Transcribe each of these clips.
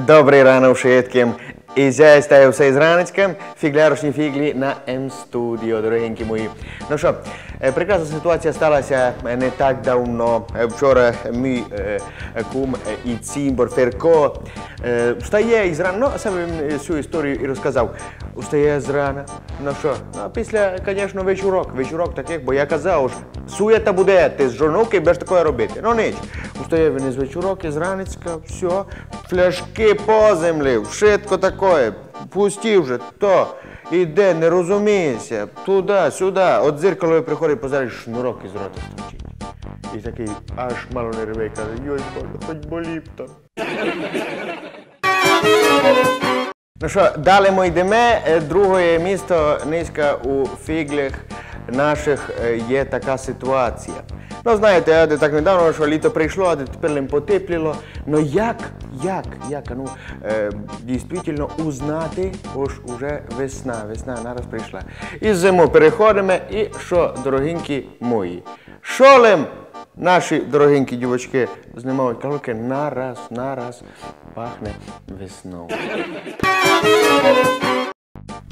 Добрий ранок швидким. І стаю все із раночка, Фіглярушні фіглі на М-студіо, дорогенькі мої. Ну що, е, прекрасна ситуація сталася е, не так давно. Е, Вчора мій е, кум і Цімбор Ферко е, встає із рана, ну, саме цю історію і розказав. Встає з рана. Ну що, ну, після, звісно, вечірок. Вечірок таких, бо я казав, що суєта буде, ти з жорнуки будеш таке робити. Ну ніч. Встає він із вечірок, із ранецька, все, фляшки по землі, вшитко таке, пусті вже, то. Іде, не розуміється, туди, сюди. От дзеркало приходить, позарить шнурок із рота стрічить. І такий аж мало не реве, каже, йой, хоч болів там. Ну що, далі ми йдемо. Друге місто низько у фіглях наших е, є така ситуація. Ну, знаєте, так недавно, що літо прийшло, а тепер їм потепліло. Ну як, як, як, ну, е, дійсно узнати, ось уже весна, весна нараз прийшла. І зиму переходимо, і що, дорогенькі мої, шолем Наші дорогенькі дівочки знімають калки нараз, нараз пахне весною.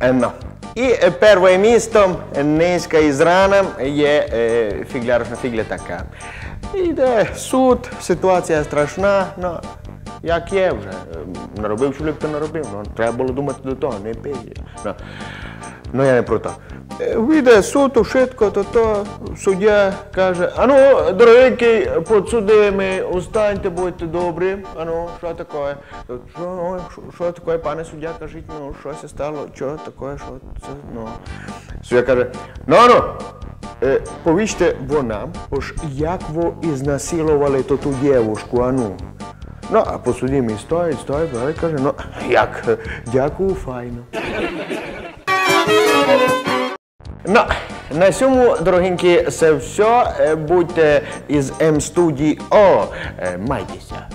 Ено. І е, перше місто низько із рана є е, фіглярочна фігля така. Іде суд, ситуація страшна, ну як є вже. Е, Наробив чоловік, то наробив. Ну, треба було думати до того, не пиє. Ну я не про то. Вийде суд, швидко, то то суддя каже, а ну, дорогенький подсудимий, устаньте, будьте добрі. А ну, що таке? Що, ну, що, що таке, пане суддя, кажіть, ну, що це стало, що таке, що це, ну. Суддя каже, ну, ну, е, повіжте вона, ось як ви ізнасилували ту дівушку, а ну. Ну, а посудимий стоїть, стоїть, і каже, ну, як, дякую, файно. Ну, на цьому, дорогенькі, це все. Е, Будьте із М-студії О. Е, Майтеся.